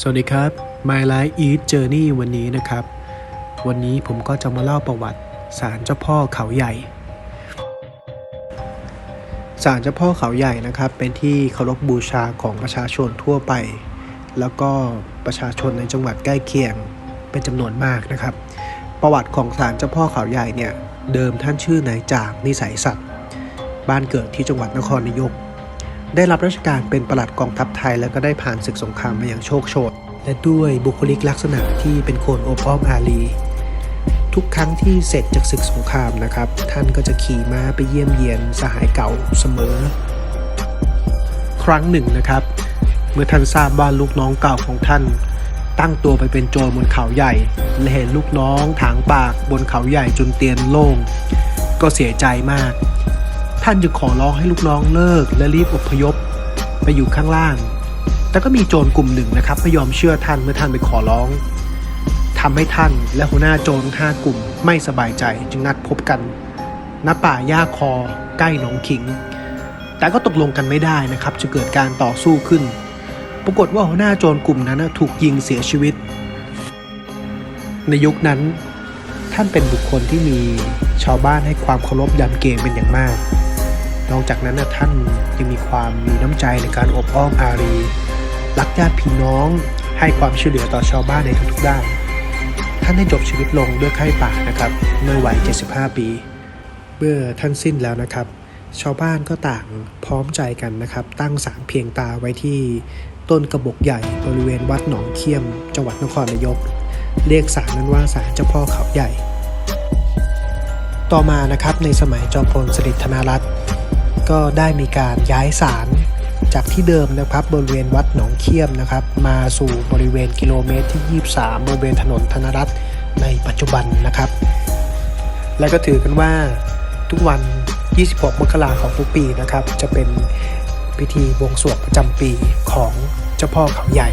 สวัสดีครับ My Life Eat Journey วันนี้นะครับ วันนี้ผมก็จะมาเล่าประวัติศาลเจ้าพ่อเขาใหญ่ศาลเจ้าพ่อเขาใหญ่นะครับ เป็นที่เคารพบูชาของประชาชนทั่วไป แล้วก็ประชาชนในจังหวัดใกล้เคียงเป็นจำนวนมากนะครับ ประวัติของศาลเจ้าพ่อเขาใหญ่เนี่ยเดิมท่านชื่อนายจากนิสัยสัตว์ บ้านเกิดที่จังหวัดนครนายก ได้รับราชการเป็นปลัดกองทัพไทย แล้วก็ได้ผ่านศึกสงครามมาอย่างโชคโชนและด้วยบุคลิกลักษณะที่เป็นคนโอบอ้อมอารีทุกครั้งที่เสร็จจากศึกสงครามนะครับ ท่านก็จะขี่ม้าไปเยี่ยมเยียนสหายเก่าเสมอ ครั้งหนึ่งนะครับ เมื่อท่านทราบว่าลูกน้องเก่าของท่าน ตั้งตัวไปเป็นโจรบนเขาใหญ่และเห็นลูกน้องถางปากบนเขาใหญ่จนเตียนโล่งก็เสียใจมาก ท่านจึงขอร้องให้ลูกน้องเลิก และรีบอพยพไปอยู่ข้างล่าง แต่ก็มีโจรกลุ่มหนึ่งนะครับไม่ยอมเชื่อท่านเมื่อท่านไปขอร้องทำให้ท่านและหัวหน้าโจรห้ากลุ่มไม่สบายใจจึงนัดพบกันณป่าหญ้าคอใกล้หนองขิง แต่ก็ตกลงกันไม่ได้นะครับจะเกิดการต่อสู้ขึ้น ปรากฏว่าหัวหน้าโจรกลุ่มนั้นถูกยิงเสียชีวิต ในยุคนั้นท่านเป็นบุคคลที่มีชาวบ้านให้ความเคารพยำเกรงเป็นอย่างมาก นอกจากนั้นนะท่านยังมีความมีน้ำใจในการอบอ้อมอารี รักญาติพี่น้อง ให้ความช่วยเหลือต่อชาวบ้านในทุกๆด้าน ท่านได้จบชีวิตลงด้วยไข้ป่านะครับ เมื่อวัย 75 ปี เมื่อท่านสิ้นแล้วนะครับ ชาวบ้านก็ต่างพร้อมใจกันนะครับ ตั้งศาลเพียงตาไว้ที่ต้นกระบอกใหญ่บริเวณวัดหนองเขี้ยม จังหวัดนครนายก เรียกศาลนั้นว่าศาลเจ้าพ่อเขาใหญ่ ต่อมานะครับในสมัยจอมพลสฤษดิ์ธนรัตน์ ก็ได้มีการย้ายศาลจากที่เดิมนะครับบริเวณวัดหนองเขี้ยมนะครับ มาสู่บริเวณกิโลเมตรที่ 23 บริเวณถนนธนรัตน์ในปัจจุบันนะครับ และก็ถือกันว่าทุกวัน 26 มกราของทุกปีนะครับ จะเป็นพิธีบวงสรวงประจำปีของเจ้าพ่อเขาใหญ่